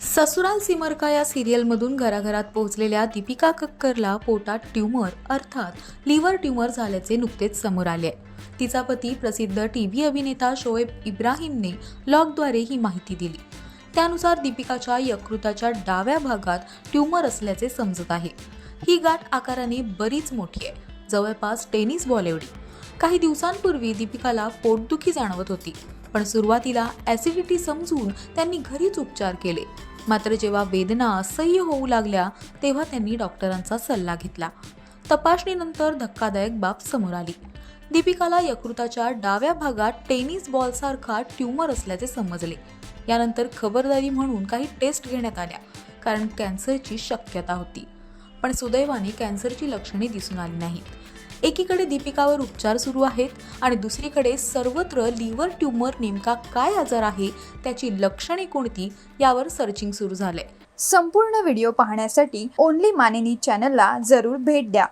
ससुराल सिमरका या सिरियलमधून घराघरात पोहोचलेल्या दीपिका कक्करला पोटात ट्यूमर अर्थात लिव्हर ट्यूमर झाल्याचे नुकतेच समोर आले आहे. तिचा पती प्रसिद्ध टी व्ही अभिनेता शोएब इब्राहिमने लॉगद्वारे ही माहिती दिली. त्यानुसार दीपिकाच्या यकृताच्या डाव्या भागात ट्यूमर असल्याचे समजत आहे. ही गाठ आकाराने बरीच मोठी आहे. जवळपास टेनिस बॉल एवढी. काही दिवसांपूर्वी दीपिकाला पोटदुखी जाणवत होती. पण सुरुवातीला ॲसिडिटी समजून त्यांनी घरीच उपचार केले. मात्र जेव्हा वेदना असह्य होऊ लागल्या तेव्हा त्यांनी डॉक्टरांचा सल्ला घेतला. तपासणीनंतर धक्कादायक बाब समोर आली. दीपिकाला यकृताच्या डाव्या भागात टेनिस बॉलसारखा ट्यूमर असल्याचे समजले. यानंतर खबरदारी म्हणून काही टेस्ट घेण्यात आल्या कारण कॅन्सरची शक्यता होती. पण सुदैवाने कॅन्सरची लक्षणे दिसून आली नाहीत. एकीकडे दीपिकावर उपचार सुरू आहेत आणि दुसरीकडे सर्वत्र लिव्हर ट्यूमर नेमका काय आजार आहे त्याची लक्षणे कोणती यावर सर्चिंग सुरू झालंय. संपूर्ण व्हिडिओ पाहण्यासाठी ओनली मानिनी चॅनलला जरूर भेट द्या.